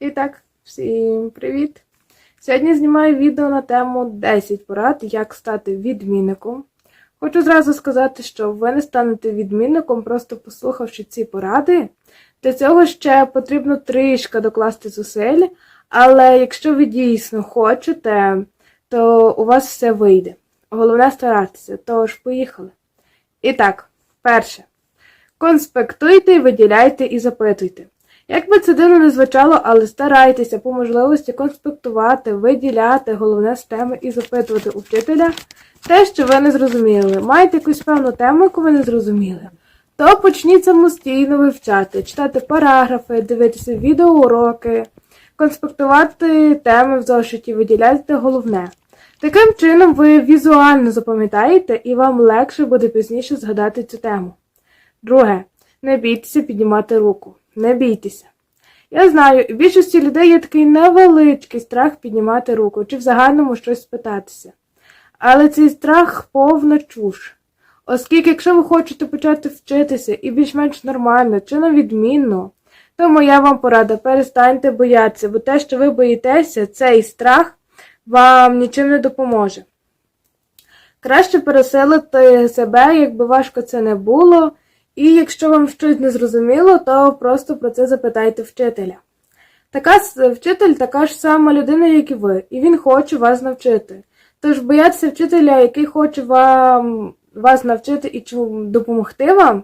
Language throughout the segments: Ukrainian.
І так, всім привіт! Сьогодні знімаю відео на тему 10 порад, як стати відмінником. Хочу зразу сказати, що ви не станете відмінником, просто послухавши ці поради. Для цього ще потрібно трішки докласти зусиль, але якщо ви дійсно хочете, то у вас все вийде. Головне старатися, тож поїхали. І так, перше. Конспектуйте, виділяйте і запитуйте. Як би це дивно не звучало, але старайтеся по можливості конспектувати, виділяти головне з теми і запитувати у вчителя те, що ви не зрозуміли. Маєте якусь певну тему, яку ви не зрозуміли, то почніть самостійно вивчати, читати параграфи, дивитися відеоуроки, конспектувати теми в зошиті, виділяти головне. Таким чином ви візуально запам'ятаєте і вам легше буде пізніше згадати цю тему. Друге, не бійтеся піднімати руку. Не бійтеся. Я знаю, у більшості людей є такий невеличкий страх піднімати руку чи в загальному щось спитатися. Але цей страх повна чуш. Оскільки, якщо ви хочете почати вчитися і більш-менш нормально чи на відмінно, то моя вам порада перестаньте боятися, бо те, що ви боїтеся, цей страх вам нічим не допоможе. Краще пересилити себе, якби важко це не було. І якщо вам щось не зрозуміло, то просто про це запитайте вчителя. Така вчитель така ж сама людина, як і ви, і він хоче вас навчити. Тож боятися вчителя, який хоче вам, вас навчити і допомогти вам,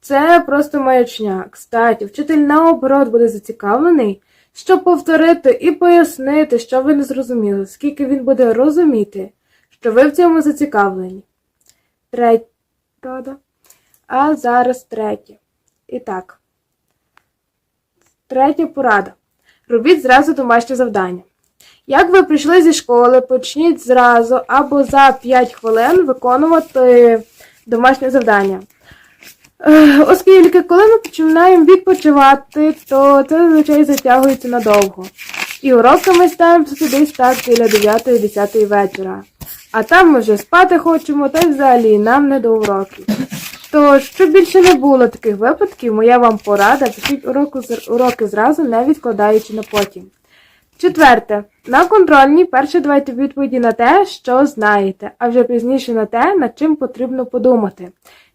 це просто маячня. Кстати, вчитель наоборот буде зацікавлений, щоб повторити і пояснити, що ви не зрозуміли, скільки він буде розуміти, що ви в цьому зацікавлені. Третя. А зараз третє. І так. Третя порада. Робіть зразу домашнє завдання. Як ви прийшли зі школи, почніть зразу або за 5 хвилин виконувати домашнє завдання. Оскільки, коли ми починаємо відпочивати, то це зазвичай затягується надовго. І уроки ми ставимо десь так біля 9-10 вечора. А там ми вже спати хочемо, та й взагалі нам не до уроків. То, щоб більше не було таких випадків, моя вам порада, пишіть уроки, уроки зразу, не відкладаючи на потім. Четверте. На контрольній перше давайте відповіді на те, що знаєте, а вже пізніше на те, над чим потрібно подумати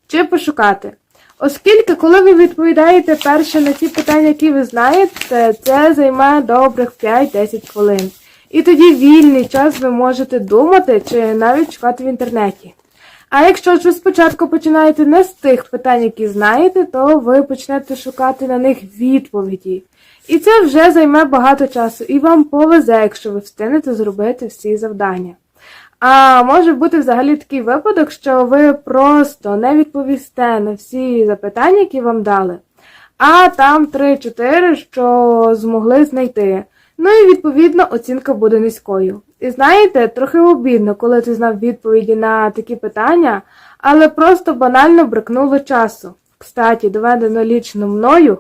чи пошукати. Оскільки, коли ви відповідаєте перше на ті питання, які ви знаєте, це займе добрих 5-10 хвилин. І тоді вільний час ви можете думати чи навіть шукати в інтернеті. А якщо ж ви спочатку починаєте не з тих питань, які знаєте, то ви почнете шукати на них відповіді. І це вже займе багато часу, і вам повезе, якщо ви встигнете зробити всі завдання. А може бути взагалі такий випадок, що ви просто не відповісте на всі запитання, які вам дали, а там 3-4, що змогли знайти. Ну і відповідно оцінка буде низькою. І знаєте, трохи обідно, коли ти знав відповіді на такі питання, але просто банально бракнуло часу. Кстаті, доведено лічно мною,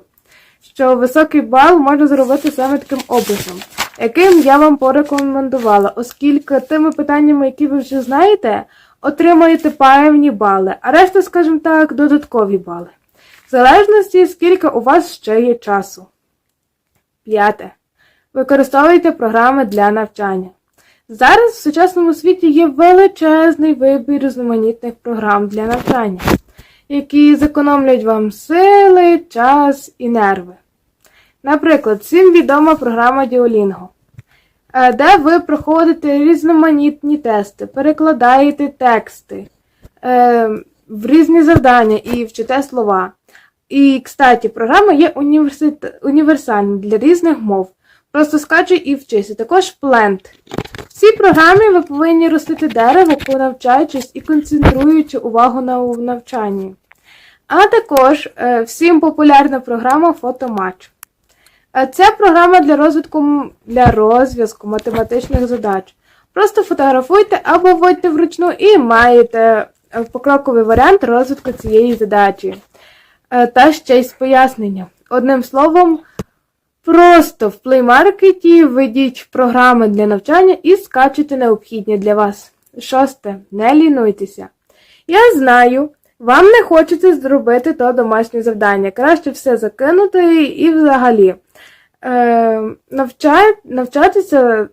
що високий бал можна зробити саме таким образом, яким я вам порекомендувала, оскільки тими питаннями, які ви вже знаєте, отримаєте певні бали, а решта, скажімо так, додаткові бали. В залежності, скільки у вас ще є часу. П'яте. Використовуйте програми для навчання. Зараз в сучасному світі є величезний вибір різноманітних програм для навчання, які зекономлять вам сили, час і нерви. Наприклад, всім відома програма Duolingo, де ви проходите різноманітні тести, перекладаєте тексти е, в різні завдання і вчите слова. І, кстати, програма є універсальна для різних мов. Просто скачуй і вчися. Також Plant. В цій програмі ви повинні ростити дерево, понавчаючись і концентруючи увагу на навчанні. А також е, всім популярна програма Фотоматч. Е, це програма для розвитку для розв'язку математичних задач. Просто фотографуйте або вводьте вручну і маєте е, покроковий варіант розвитку цієї задачі. Та ще й з поясненням. Одним словом, Просто в плеймаркеті введіть програми для навчання і скачуйте необхідні для вас. Шосте. Не лінуйтеся. Я знаю, вам не хочеться зробити то домашнє завдання. Краще все закинути і взагалі. Е, навчає, навчатися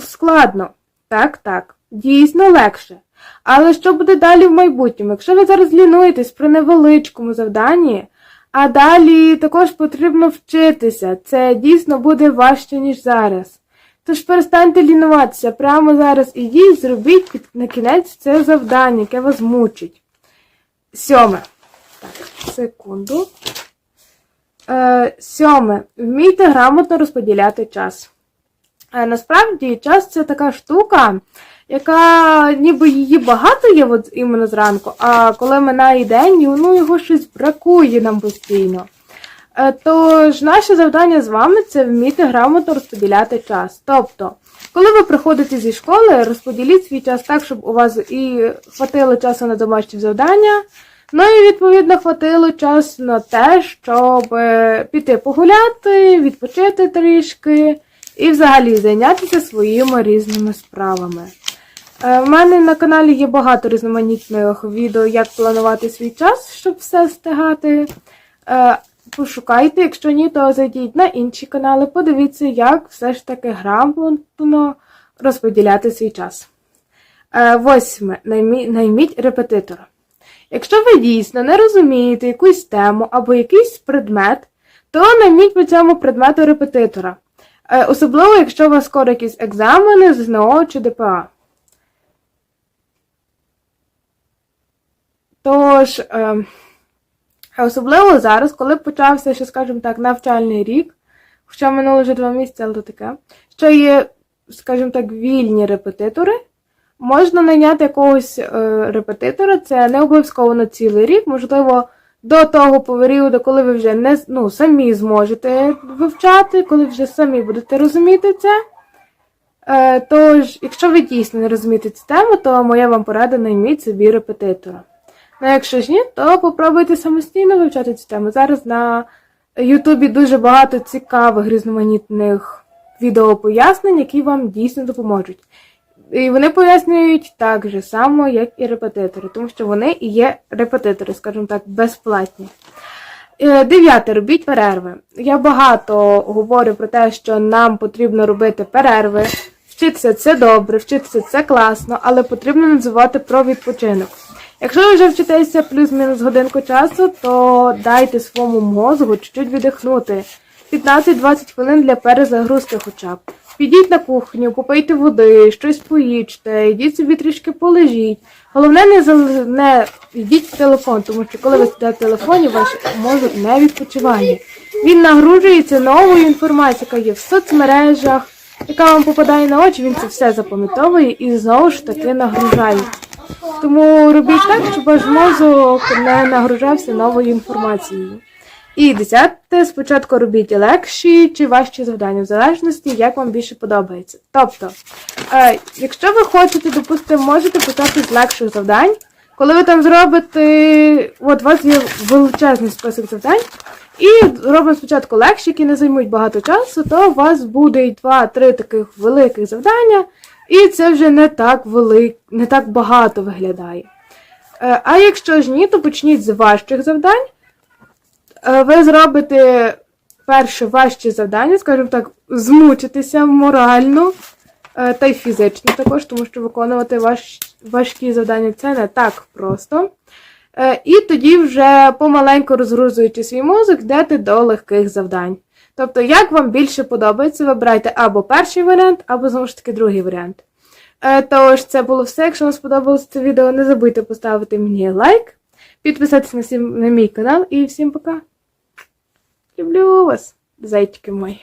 складно. Так, так, дійсно легше. Але що буде далі в майбутньому? Якщо ви зараз лінуєтесь при невеличкому завданні, а далі також потрібно вчитися, це дійсно буде важче, ніж зараз. Тож перестаньте лінуватися прямо зараз ідіть, зробіть на кінець це завдання, яке вас мучить. Сьоме. Так, секунду. Е, сьоме. Вмійте грамотно розподіляти час. Е, насправді, час це така штука, яка ніби її багато є от іменно зранку, а коли минає день, ну його щось бракує нам постійно. Е, Тож наше завдання з вами це вміти грамотно розподіляти час. Тобто, коли ви приходите зі школи, розподіліть свій час так, щоб у вас і хватило часу на домашні завдання, ну і відповідно хватило часу на те, щоб е, піти погуляти, відпочити трішки і взагалі зайнятися своїми різними справами. Е, В мене на каналі є багато різноманітних відео, як планувати свій час, щоб все встигати. Е, Пошукайте, якщо ні, то зайдіть на інші канали, подивіться, як все ж таки грамотно розподіляти свій час. Е, Восьме. Найміть репетитора. Якщо ви дійсно не розумієте якусь тему або якийсь предмет, то найміть по цьому предмету репетитора. Е, Особливо, якщо у вас скоро якісь екзамени ЗНО чи ДПА. Тож, е, особливо зараз, коли почався, ще, скажімо так, навчальний рік, хоча минуло вже два місяці, але то таке, що є, скажімо так, вільні репетитори, можна найняти якогось е, репетитора, це не обов'язково на цілий рік, можливо, до того періоду, коли ви вже не ну, самі зможете вивчати, коли вже самі будете розуміти це. Е, тож, якщо ви дійсно не розумієте цю тему, то моя вам порада найміть собі репетитора. Ну, якщо ж ні, то попробуйте самостійно вивчати цю тему. Зараз на Ютубі дуже багато цікавих різноманітних відеопояснень, які вам дійсно допоможуть. І вони пояснюють так же само, як і репетитори, тому що вони і є репетитори, скажімо так, безплатні. Е, Дев'яте, робіть перерви. Я багато говорю про те, що нам потрібно робити перерви. Вчитися це добре, вчитися це класно, але потрібно називати про відпочинок. Якщо ви вже вчитеся плюс-мінус годинку часу, то дайте своєму мозку чуть-чуть віддихнути. 15-20 хвилин для перезагрузки хоча б. Підіть на кухню, попийте води, щось поїжте, йдіть собі трішки полежіть. Головне, не, не йдіть в телефон, тому що коли ви сидите в телефоні, ваш мозок не відпочиває. Він нагружується новою інформацією, яка є в соцмережах, яка вам попадає на очі, він це все запам'ятовує і знову ж таки нагружає. Тому робіть так, щоб ваш мозок не нагружався новою інформацією. І десяте, спочатку робіть легші чи важчі завдання, в залежності, як вам більше подобається. Тобто, е, якщо ви хочете, допустимо, можете почати з легших завдань. Коли ви там зробите, от у вас є величезний список завдань, і робимо спочатку легші, які не займуть багато часу, то у вас буде і два-три таких великих завдання, і це вже не так велик, не так багато виглядає. Е, А якщо ж ні, то почніть з важчих завдань. Е, Ви зробите перше важче завдання, скажімо так, змучитися морально е, та й фізично також, тому що виконувати важ, важкі завдання це не так просто. Е, І тоді вже помаленьку розгрузуючи свій мозок, йдете до легких завдань. Тобто, як вам більше подобається, вибирайте або перший варіант, або знову ж таки другий варіант. Тож, це було все. Якщо вам сподобалось це відео, не забудьте поставити мені лайк, підписатися на мій канал і всім пока. Люблю вас, зайчики мої.